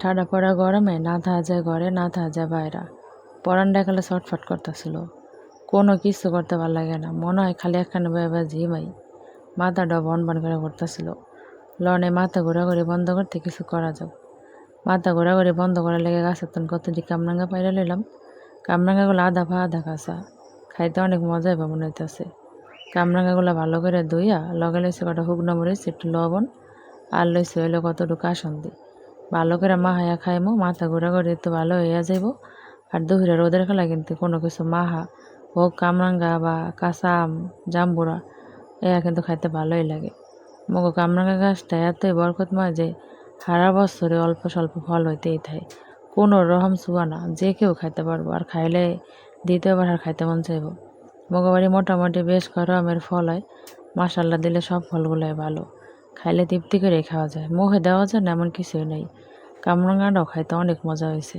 ঠাডা পড়া গরমে না থাকা যায় ঘরে, না থাকা যায় বাইরা। পরান ডাকালে ছটফট করতেছিল। কোনো কিছু করতে ভালো লাগে না। মনে হয় খালি একখানে বেবা ঝিমাই মাথাটা বন বন করে করতেছিল লনে মাথা ঘোরাঘুরি বন্ধ করতে কিছু করা যাক। মাথা ঘোরাঘুরি বন্ধ করার লেগে গাছের তখন কতটি কামরাঙ্গা পাইরা নিলাম কামরাঙ্গাগুলো আধা ফা আধা কাঁচা। খাইতে অনেক মজাই বা মনে হইতেছে। কামরাঙ্গাগুলো ভালো করে ধুইয়া লগে লইছে কটা শুকনো মরিচ, একটু লবণ, আর লইছে হইল কতটুকু আসন্দি। ভালো করে মাহায়া খাইমো, মাথা ঘোরাঘুরি তো ভালো হইয়া যাইব। আর দুপুরে রোদের খেলা কিন্তু কোনো কিছু মাহা হোক কামরাঙ্গা বা কাঁচা আম জাম্বুরা এরা কিন্তু খাইতে ভালোই লাগে। মগ কামরাঙ্গা গাছটা এতই বরকতময় যে সারা বছরে অল্প স্বল্প ফল হইতেই থাকে। কোনো রহম চুয়া না, যে কেউ খাইতে পারব, আর খাইলে দ্বিতীয়বার আর খাইতে মন চাইব। মগবাড়ি মোটামুটি বেশ গরমের ফল হয় মাসাল্লা দিলে সব ফলগুলোই ভালো। খাইলে তৃপ্তি করে খাওয়া যায়, মুখে দেওয়া যায় না, এমন কিছুই নেই। কামরাঙ্গাটাও খাইতে অনেক মজা হয়েছে।